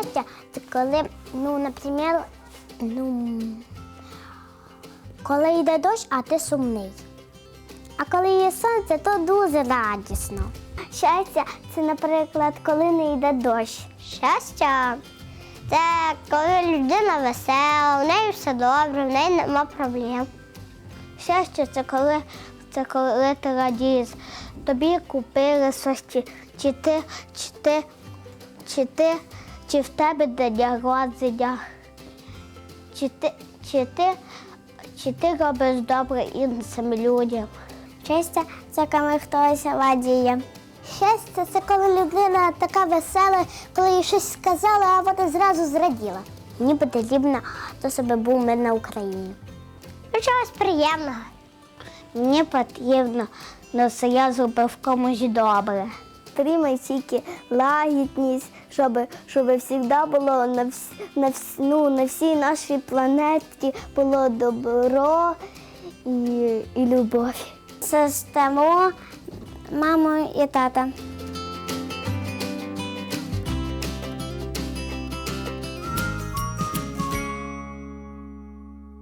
Щастя це коли, ну, наприклад, ну, коли йде дощ, а ти сумний. А коли є сонце, то дуже радісно. Щастя це, наприклад, коли не йде дощ. Щастя це коли людина весела, в неї все добре, в неї нема проблем. Щастя це коли, це коли ти радієш. Тобі купили щось, чи, чи ти, чи ти, чи ти, чи в тебе день народження, чи ти, чи ти, чи ти робиш добре іншим людям. Щастя це коли хтось радіє. Щастя це коли людина така весела, коли їй щось сказала, а вона зразу зраділа. Мені потрібно, то себе був мир на Україні. Ну, чогось приємного. Мені потрібно, що я зробив комусь добре. Тримай тільки лагідність, щоб, щоб завжди було на, вс, на, вс, ну, на всій нашій планеті було добро і, і любов. Це тому мамою і тата.